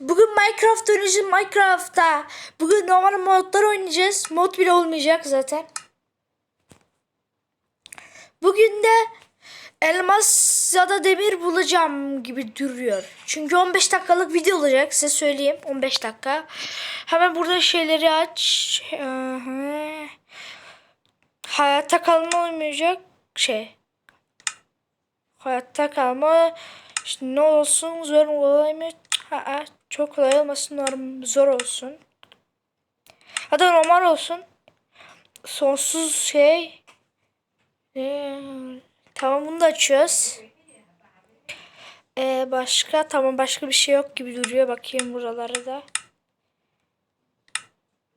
Bugün Minecraft oynayacağız Minecraft'ta. Bugün normal modlar oynayacağız. Mod bile olmayacak zaten. Bugün de elmas ya da demir bulacağım gibi duruyor. Çünkü 15 dakikalık video olacak size söyleyeyim. 15 dakika. Hemen burada şeyleri aç. Aha. Hayatta kalma olmayacak şey. Hayatta kalma işte ne olsun zor mu kolay mı? Ha, çok kolay olmasın norm zor olsun. Hadi normal olsun. Sonsuz şey. Ee, tamam bunu da açıyoruz. Ee, başka tamam başka bir şey yok gibi duruyor. Bakayım buralara da.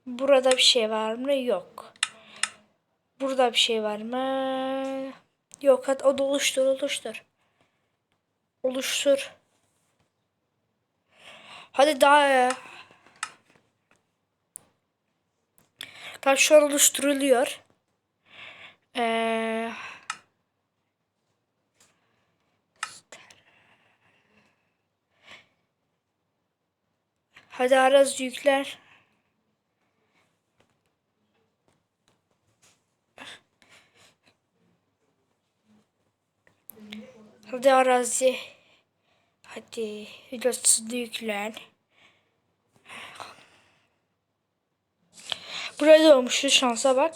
Burada bir şey var mı? Yok. Burada bir şey var mı? Yok hadi o da oluştur oluştur. Oluştur. Hadi daha ya. Tam şu an oluşturuluyor. Ee, hadi Araz yükler. Hadi arazi. Hadi yüklen. Burada olmuş şansa bak.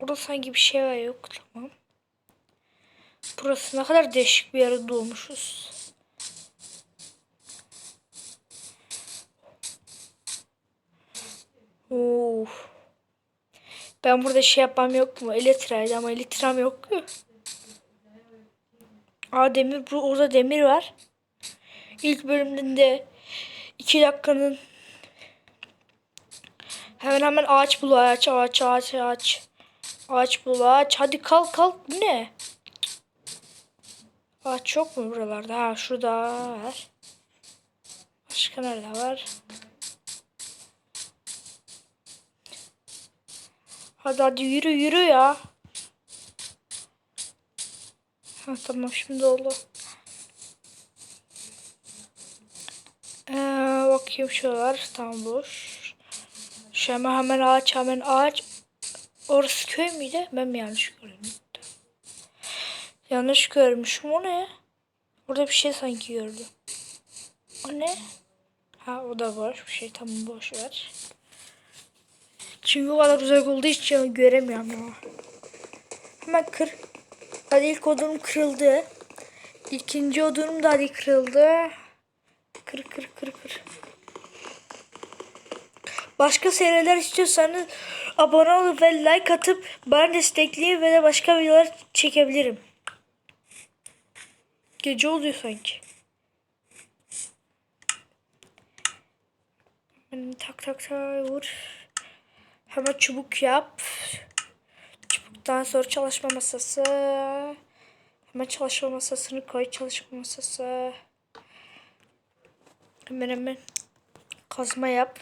Burada sanki bir şey var yok tamam. Burası ne kadar değişik bir yere doğmuşuz. Of. Ben burada şey yapmam yok mu? Elitraydı ama elitram yok ki. Aa demir orada demir var. İlk bölümünde 2 dakikanın hemen hemen ağaç bul ağaç ağaç ağaç ağaç ağaç bul ağaç hadi kalk kalk bu ne? Ağaç yok mu buralarda? Ha şurada var. Başka nerede var? Hadi hadi yürü yürü ya. Ha tamam şimdi oldu. Ee, bakayım şuralar tam boş. Şu hemen hemen ağaç hemen ağaç. Orası köy müydü? Ben mi yanlış gördüm? Yanlış görmüşüm o ne? Orada bir şey sanki gördüm. O ne? Ha o da boş bir şey tamam boş ver. Çünkü o kadar uzak olduğu için göremiyorum ya. Hemen kır. Hadi ilk odunum kırıldı. İkinci odunum da hadi kırıldı. Kır kır kır kır. Başka seriler istiyorsanız abone olup ve like atıp bana destekleyin ve de başka videolar çekebilirim. Gece oluyor sanki. Tak tak tak vur. Hemen çubuk yap. Çubuktan sonra çalışma masası. Hemen çalışma masasını koy. Çalışma masası. Hemen hemen kazma yap.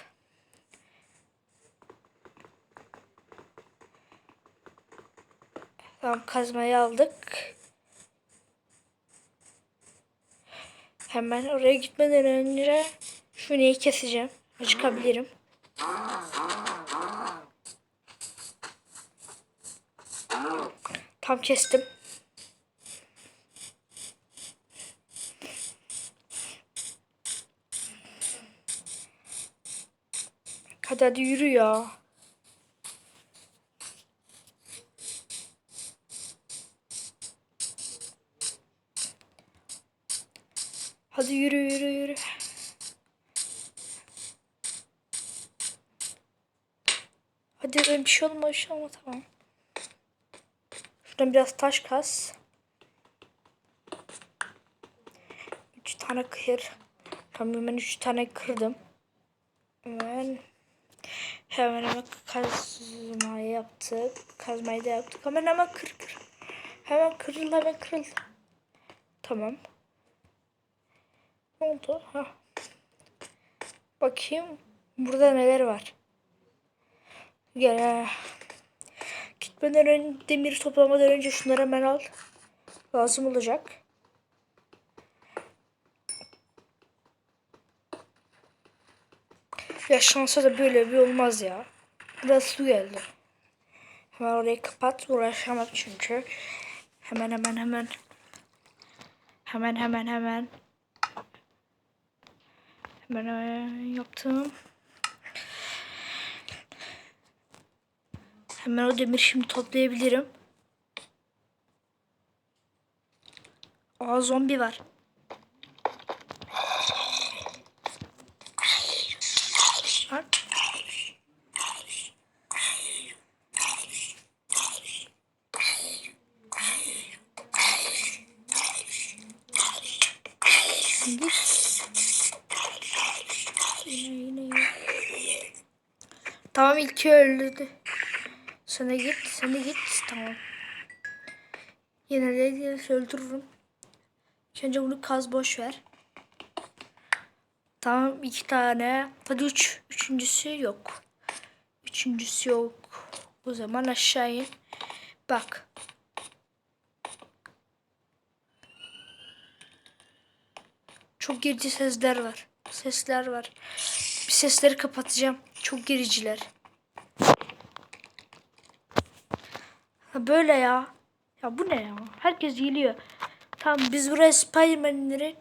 Tamam kazmayı aldık. Hemen oraya gitmeden önce şu neyi keseceğim. Çıkabilirim. Tam kestim. Hadi hadi yürü ya. Hadi yürü yürü yürü. Hadi ben bir şey olma bir şey olma tamam. Şuradan biraz taş kas. Üç tane kır. Tamam ben üç tane kırdım. Hemen hemen hemen kazmayı yaptık. Kazmayı da yaptık. Hemen hemen kır kır. Hemen kırıl hemen kırıl. Tamam. Ne oldu? Ha. Bakayım burada neler var. Gel. Toplatmadan önce, demir toplamadan önce şunları hemen al. Lazım olacak. Ya şansa da böyle bir olmaz ya. Biraz su geldi. Hemen orayı kapat. Uğraşamam çünkü. Hemen hemen hemen. Hemen hemen hemen. Hemen hemen yaptım. Hemen o demir şimdi toplayabilirim. Aa zombi var. Tamam ilki öldü. Sen de git, sen de git. Tamam. Yine de öldürürüm. Önce bunu kaz boş ver. Tamam iki tane. Hadi üç. Üçüncüsü yok. Üçüncüsü yok. O zaman aşağı in. Bak. Çok gerici sesler var. Sesler var. Bir sesleri kapatacağım. Çok gericiler. Ha böyle ya. Ya bu ne ya? Herkes geliyor. Tamam biz buraya Spiderman'lerin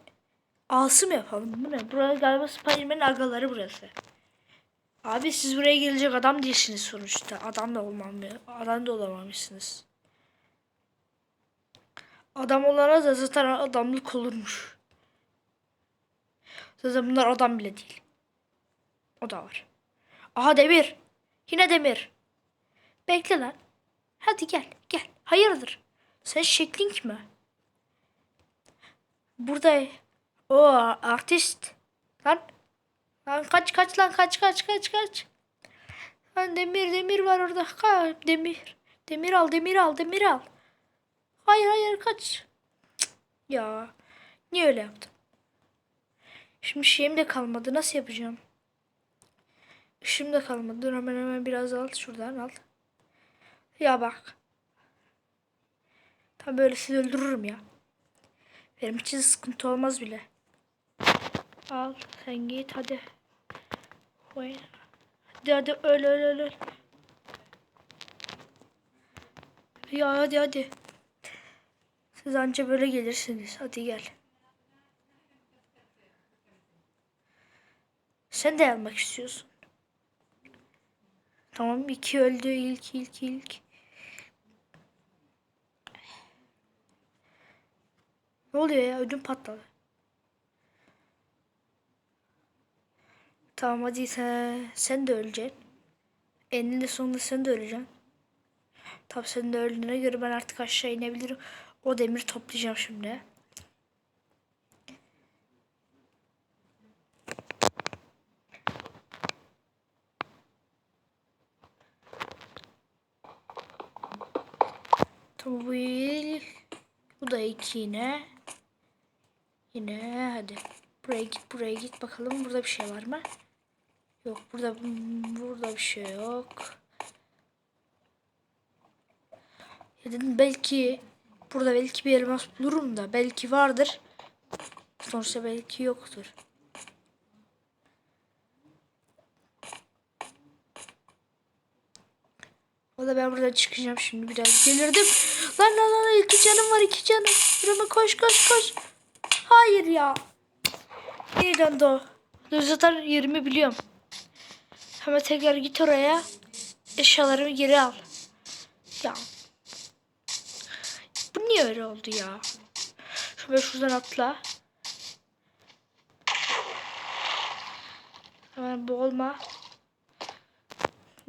ağası mı yapalım? Bu ne? Buraya galiba Spiderman'in agaları burası. Abi siz buraya gelecek adam değilsiniz sonuçta. Adam da olmam Adam da olamamışsınız. Adam olana da zaten adamlık olurmuş. Zaten bunlar adam bile değil. O da var. Aha demir. Yine demir. Bekle lan. Hadi gel gel. Hayırdır? Sen şeklin mi? Burada o artist. Lan. Lan kaç kaç lan kaç kaç kaç kaç. Lan demir demir var orada. Ka demir. Demir al demir al demir al. Hayır hayır kaç. Ya. Niye öyle yaptım? Şimdi şeyim de kalmadı. Nasıl yapacağım? Işığım da kalmadı. Dur hemen hemen biraz al. Şuradan al. Ya bak. Tam böyle sizi öldürürüm ya. Benim için sıkıntı olmaz bile. Al sen git hadi. Oy. Hadi hadi öl öl öl öl. Ya hadi hadi. Siz anca böyle gelirsiniz. Hadi gel. Sen de almak istiyorsun. Tamam iki öldü ilk ilk ilk. Ne oluyor ya ödüm patladı. Tamam hadi sen, sen de öleceksin. Eninde sonunda sen de öleceksin. Tamam sen de öldüğüne göre ben artık aşağı inebilirim. O demir toplayacağım şimdi. Tamam. Bu da iki yine. Yine hadi. Buraya git buraya git bakalım burada bir şey var mı? Yok burada burada bir şey yok. Ya dedim belki burada belki bir elmas bulurum da belki vardır. Sonuçta belki yoktur. O da ben buradan çıkacağım şimdi biraz gelirdim. Lan lan lan iki canım var iki canım. Burama koş koş koş. Hayır ya. Yeniden doğ. Dur zaten yerimi biliyorum. Hemen tekrar git oraya. Eşyalarımı geri al. Ya. Bu niye öyle oldu ya? Şöyle şuradan atla. Hemen boğulma.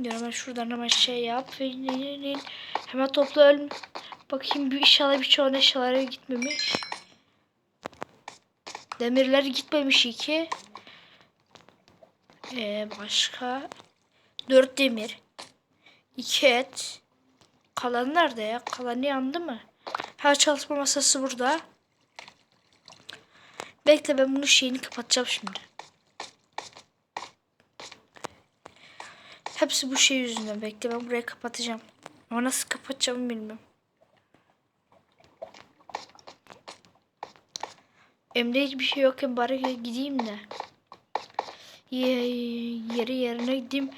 Diyorum ben şuradan hemen şey yap. Hemen topla öl. Bakayım bir inşallah birçoğun eşyaları gitmemiş. Demirler gitmemiş iki. Ee, başka. Dört demir. iki et. Kalan nerede ya? Kalanı yandı mı? Ha çalışma masası burada. Bekle ben bunu şeyini kapatacağım şimdi. Hepsi bu şey yüzünden. Bekle ben burayı kapatacağım. Ama nasıl kapatacağımı bilmiyorum. Emre hiçbir şey yokken bari gideyim de. Ye- Yeri yerine gideyim.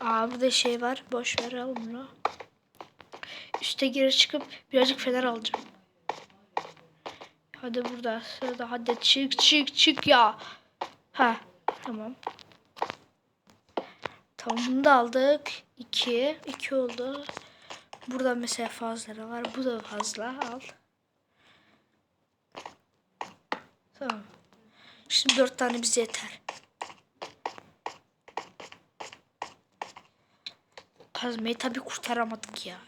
Aa burada şey var. Boş ver al bunu. Üste geri çıkıp birazcık fener alacağım. Hadi burada sırada hadi çık çık çık ya. Ha tamam. Tamam bunu da aldık. 2. 2 oldu. Burada mesela fazlaları var. Bu da fazla. Al. Tamam. Şimdi 4 tane bize yeter. Kazmayı tabii kurtaramadık ya.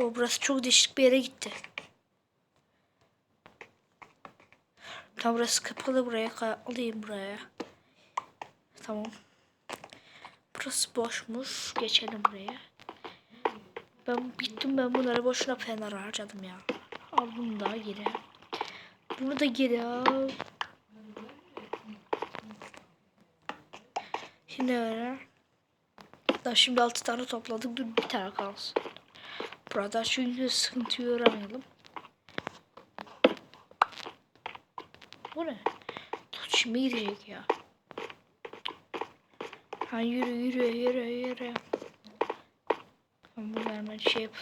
O burası çok değişik bir yere gitti. Tam burası kapalı buraya alayım buraya. Tamam. Burası boşmuş. Geçelim buraya. Ben gittim ben bunları boşuna fener harcadım ya. Al bunu da geri. Bunu da geri al. Şimdi öyle. Daha şimdi 6 tane topladık. Dur bir tane kalsın. Burada çünkü sıkıntı uğramayalım. Bu ne? Tut şimdi girecek ya. Ha yürü yürü yürü yürü. Ben burada hemen şey yap.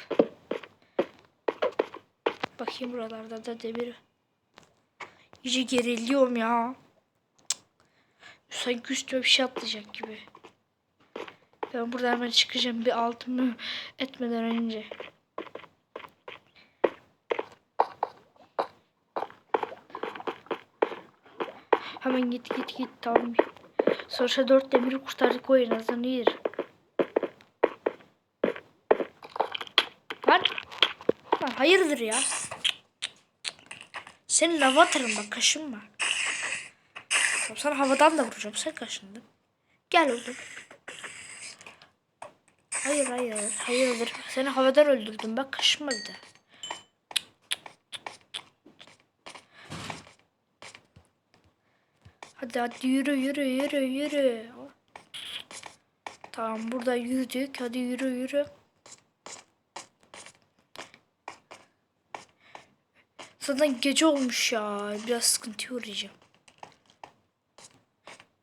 Bakayım buralarda da demir. İyice geriliyorum ya. Sanki üstüme bir şey atlayacak gibi. Ben burada hemen çıkacağım bir altımı etmeden önce. Hemen git git git tamam. Sonuçta dört demiri kurtardık o en azından iyidir. Lan. Lan hayırdır ya? Senin lava atarım bak kaşınma. Tamam, sana havadan da vuracağım sen kaşındın. Gel oğlum. Hayır hayır hayırdır. Seni havadan öldürdüm bak kaşınma bir de. Hadi hadi yürü yürü yürü yürü. Tamam burada yürüdük. Hadi yürü yürü. Zaten gece olmuş ya. Biraz sıkıntı uğrayacağım.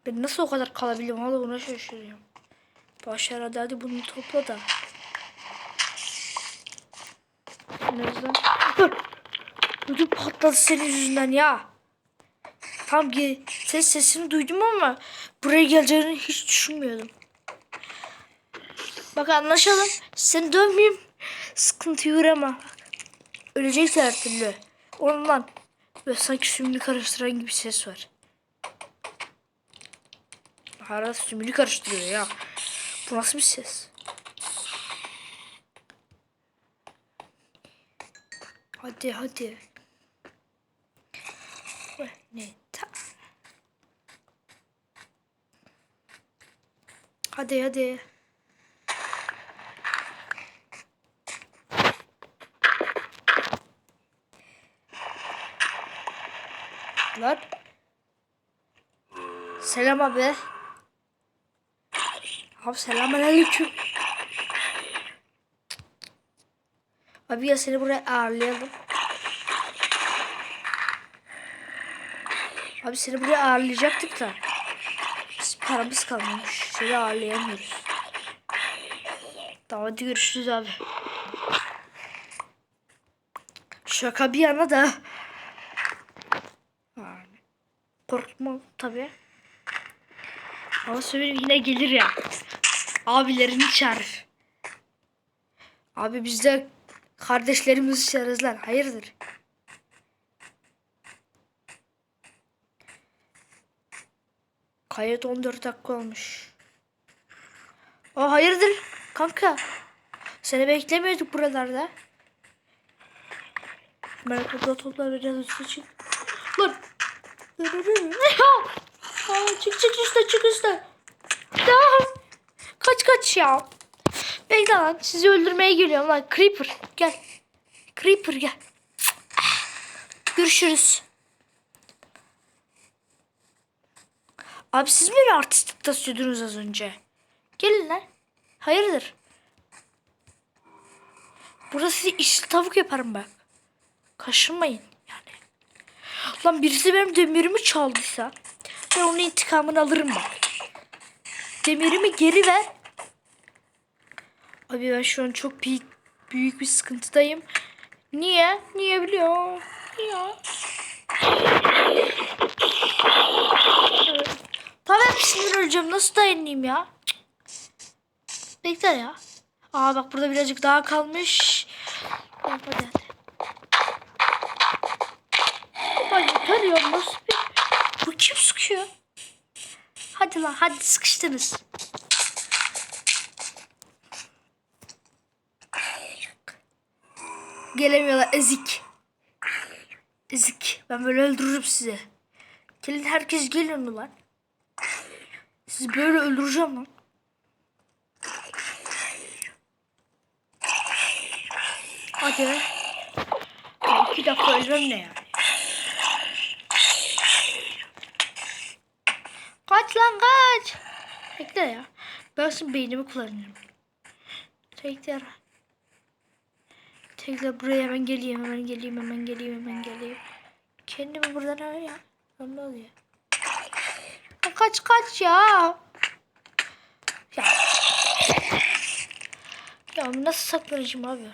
Ben nasıl o kadar kalabilirim? Hala ona şaşırıyorum. Başar hadi bunu topla da. Nereden? Ödüm patladı senin yüzünden ya. Tam ki ses sesini duydum ama buraya geleceğini hiç düşünmüyordum. Bak anlaşalım. Seni dövmeyeyim. Sıkıntı uğrama. Öleceksin her türlü. Ondan. Böyle sanki sümünü karıştıran gibi ses var. Hala sümünü karıştırıyor ya. Bu nasıl bir ses? Hadi hadi. Ne? Hadi hadi. Lan. Selam abi. Abi selamünaleyküm. Abi ya seni buraya ağırlayalım. Abi seni buraya ağırlayacaktık da. Biz paramız kalmamış. Seni ağırlayamıyoruz. Tamam hadi görüşürüz abi. Şaka bir yana da. Yani. Korkma tabi. Ama söyleyeyim yine gelir ya. Abilerini çağırır. Abi biz de kardeşlerimizi çağırırız lan. Hayırdır? Kayıt 14 dakika olmuş. O hayırdır kanka? Seni beklemiyorduk buralarda. Merak etme toplar biraz çık. Lan. Aa, çık çık üstte çık üstte. Kaç kaç ya. Bekle lan sizi öldürmeye geliyorum lan. Creeper gel. Creeper gel. Görüşürüz. Abi siz mi bir artistlik tasıyordunuz az önce? Gelin lan. Hayırdır? Burada size işli tavuk yaparım bak. Kaşınmayın. Lan birisi benim demirimi çaldıysa ben onun intikamını alırım bak. Demirimi geri ver. Abi ben şu an çok büyük, büyük bir sıkıntıdayım. Niye? Niye biliyor? Niye? Evet. Tamam şimdi öleceğim. Nasıl dayanayım ya? Cık. Bekle ya. Aa bak burada birazcık daha kalmış. Hadi hadi. Ya nasıl. Bu kim sıkıyor? Hadi lan hadi sıkıştınız. Gelemiyorlar ezik. Ezik. Ben böyle öldürürüm sizi. Gelin herkes gelin ulan. Sizi böyle öldüreceğim lan. Hadi. Ya iki dakika ölmem ne yani? Kaç lan kaç. Bekle ya. Ben şimdi beynimi kullanıyorum. Tekrar. Tekrar buraya hemen geleyim hemen geleyim hemen geleyim hemen geleyim. Kendimi buradan öyle ya. Ne oluyor? Kaç kaç ya. Ya. Ya nasıl saklanacağım abi?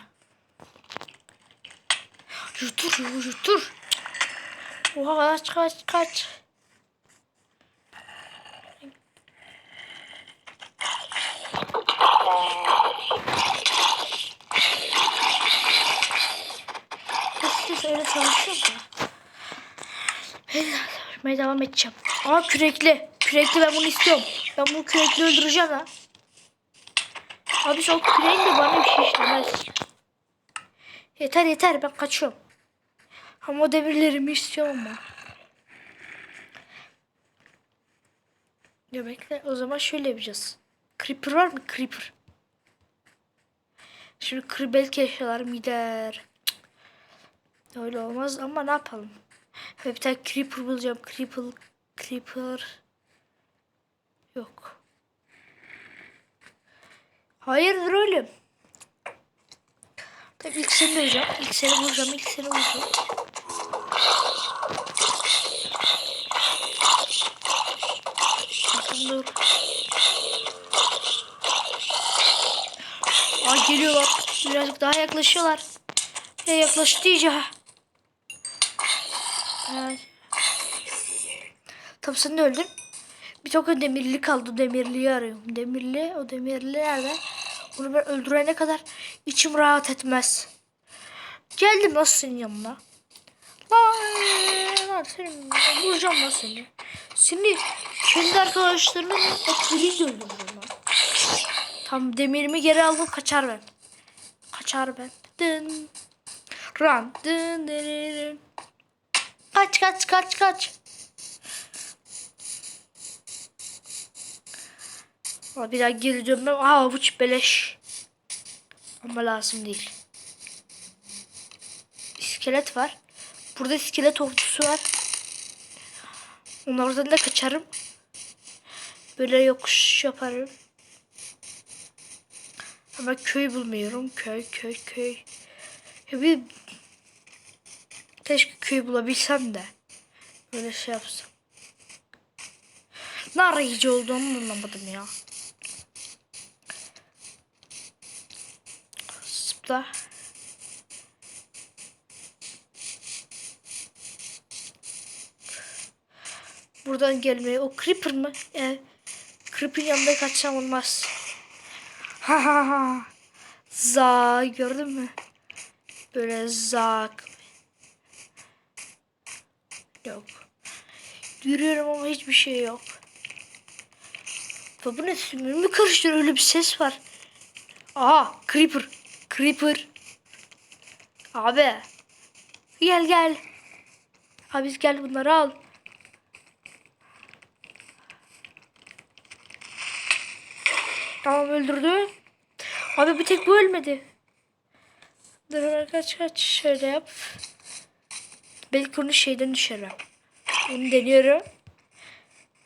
Yutur yutur. Oha kaç kaç kaç. Siz öyle savaşıyor mu? Ben savaşmaya devam edeceğim. Aa kürekli. Kürekli ben bunu istiyorum. Ben bu kürekli öldüreceğim ha. Abi şu küreğin de bana bir şey işlemez. Yeter yeter ben kaçıyorum. Ama demirlerimi istiyorum ben. Ya bekle o zaman şöyle yapacağız. Creeper var mı? Creeper. Şimdi kır belki eşyalarım gider. Cık. Öyle olmaz ama ne yapalım. Ve bir tane creeper bulacağım. Creeper. Creeper. Yok. Hayırdır oğlum? Tabii ilk seni döveceğim. İlk seni vuracağım. İlk seni vuracağım. Bakın dur. Aa geliyorlar. Birazcık daha yaklaşıyorlar. Ya yaklaştı iyice. Evet. Tamam sen de öldün. Bir tek demirli kaldı. Demirliyi arıyorum. Demirli, o demirli nerede? Onu ben öldürene kadar içim rahat etmez. Geldim nasıl senin yanına? Lan, senin vuracağım lan seni. Seni kendi arkadaşlarının etkiliyle öldürürüm lan. Tam demirimi geri aldım kaçar ben. Kaçar ben. Dın. Run. Dın, dın. Kaç kaç kaç kaç. Bir daha geri dönmem. Aa avuç beleş. Ama lazım değil. İskelet var. Burada iskelet ordusu var. Onlardan da kaçarım. Böyle yokuş yaparım. Ama köy bulmuyorum. Köy köy köy. Ya bir keşke köy bulabilsem de. Böyle şey yapsam. Ne arayıcı olduğunu anlamadım ya. Zıpla. Buradan gelmeye. O creeper mı? Evet. Creeper'ın yanında kaçsam olmaz. Ha ha ha. Za gördün mü? Böyle zak. Yok. Yürüyorum ama hiçbir şey yok. Bu ne sümürümü karıştır öyle bir ses var. Aha creeper. Creeper. Abi. Gel gel. Abi gel bunları al. Tamam öldürdü. Abi bir tek bu ölmedi. Dur hemen kaç şöyle yap. Belki onu şeyden düşürürüm. Onu deniyorum.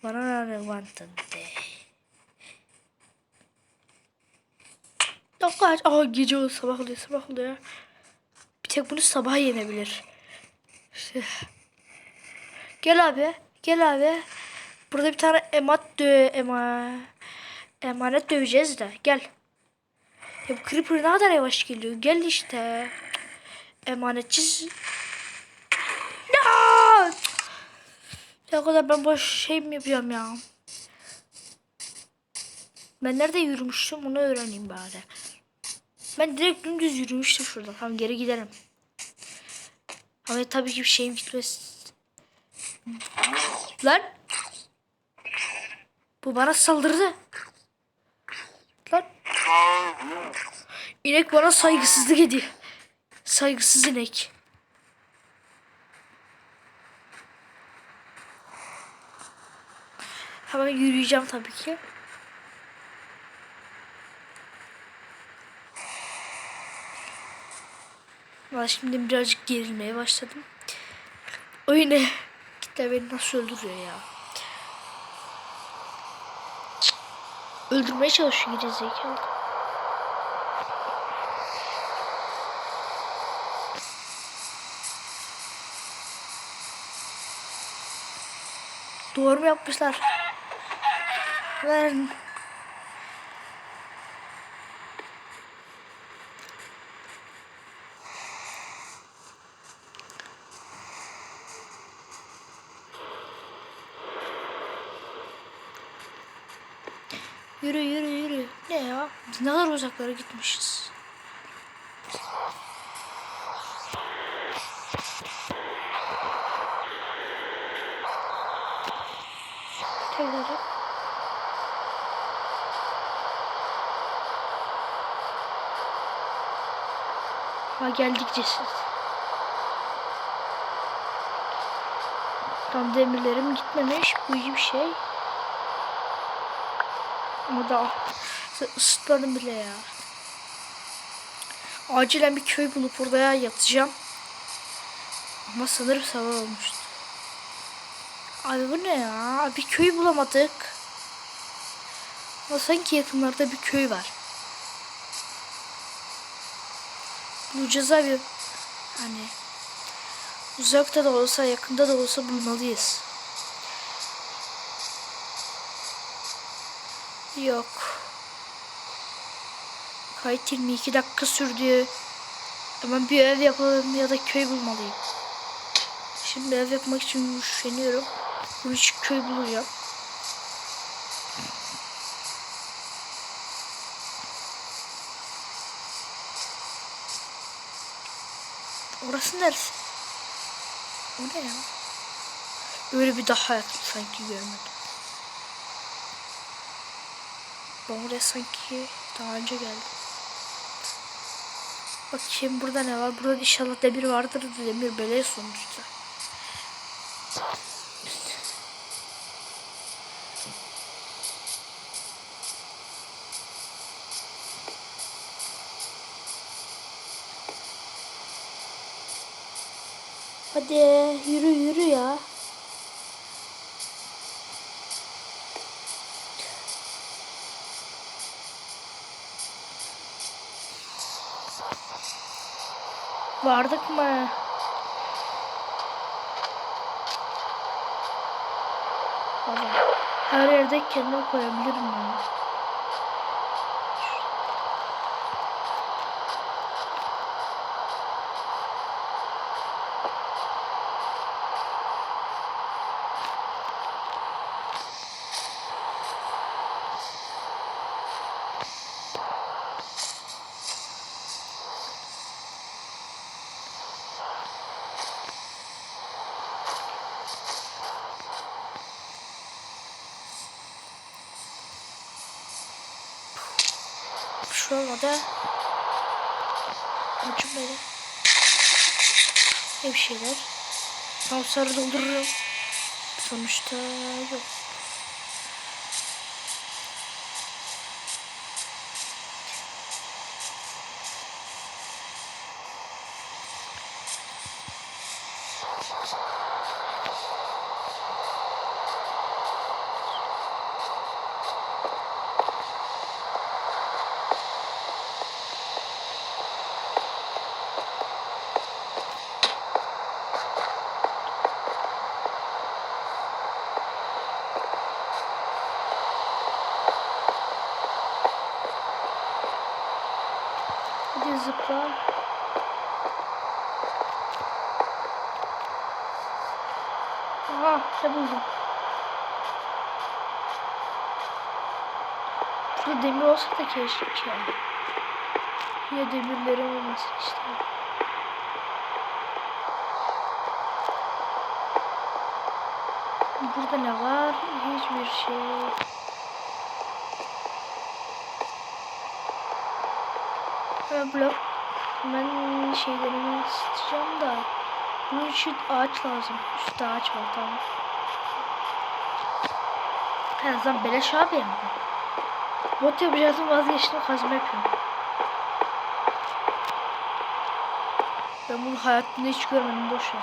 Bana ne wanted de. Yok kaç. Aa gece oluyor sabah oluyor sabah oluyor. Bir tek bunu sabah yenebilir. İşte. Gel abi. Gel abi. Burada bir tane emat dö ema emanet döveceğiz de. Gel. Ya bu creeper ne kadar yavaş geliyor. Gel işte. Emanetçi. Ya! Ya kadar ben boş şey mi yapıyorum ya? Ben nerede yürümüştüm onu öğreneyim bari. Ben direkt dümdüz yürümüştüm şuradan. Tamam geri gidelim. Ama tabii ki bir şeyim gitmez. Lan. Bu bana saldırdı. İnek bana saygısızlık ediyor. Saygısız inek. Hemen yürüyeceğim tabii ki. Valla şimdi birazcık gerilmeye başladım. O yine kitle beni nasıl öldürüyor ya. Öldürmeye çalışıyor geri zekalı. Doğru mu yapmışlar? Ben Yürü yürü yürü. Ne ya? Biz ne kadar uzaklara gitmişiz. Ha geldik ceset. Tam demirlerim gitmemiş. Bu iyi bir şey. Ama da ısıtmadım bile ya. Acilen bir köy bulup orada yatacağım. Ama sanırım sabah olmuştu. Abi bu ne ya? Bir köy bulamadık. Ama sanki yakınlarda bir köy var. Bulacağız abi. Hani uzakta da olsa yakında da olsa bulmalıyız. Yok. Kayıt 22 dakika sürdü. Hemen bir ev yapalım ya da köy bulmalıyım. Şimdi ev yapmak için üşeniyorum. Bunun için köy bulacağım. Orası neresi? O ne ya? Öyle bir daha hayatım sanki görmedim. Oraya sanki daha önce geldim. Bakayım burada ne var? Burada inşallah demir vardır. Demir beleş sonuçta. Hadi yürü yürü ya. Vardık mı? Her yerde kendime koyabilirim ya. Şu olmadı. Ucum böyle. Ne bir şeyler. Tam sarı doldururum. Sonuçta yok. zıpla. Aha ne buldum. Burada demir olsa da keşke. Ya demirlerim olmasın işte. Burada ne var? Hiçbir şey. Ben blok ben şeylerimi ısıtacağım da bunun için ağaç lazım. Üstte ağaç var tamam. Her zaman beleş abi ya. Bot yapacaktım vazgeçtim kazma yapıyorum. Ben bunu hayatımda hiç görmedim boş ver.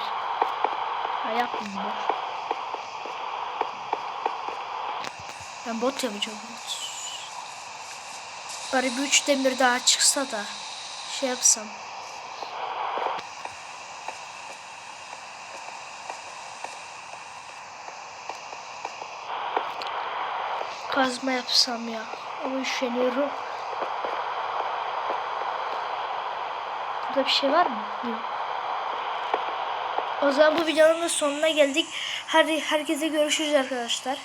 Ha yapmayayım boş. Ben bot yapacağım. Bari bir üç demir daha çıksa da şey yapsam. Kazma yapsam ya. Ama üşeniyorum. Burada bir şey var mı? Yok. O zaman bu videonun da sonuna geldik. Her herkese görüşürüz arkadaşlar.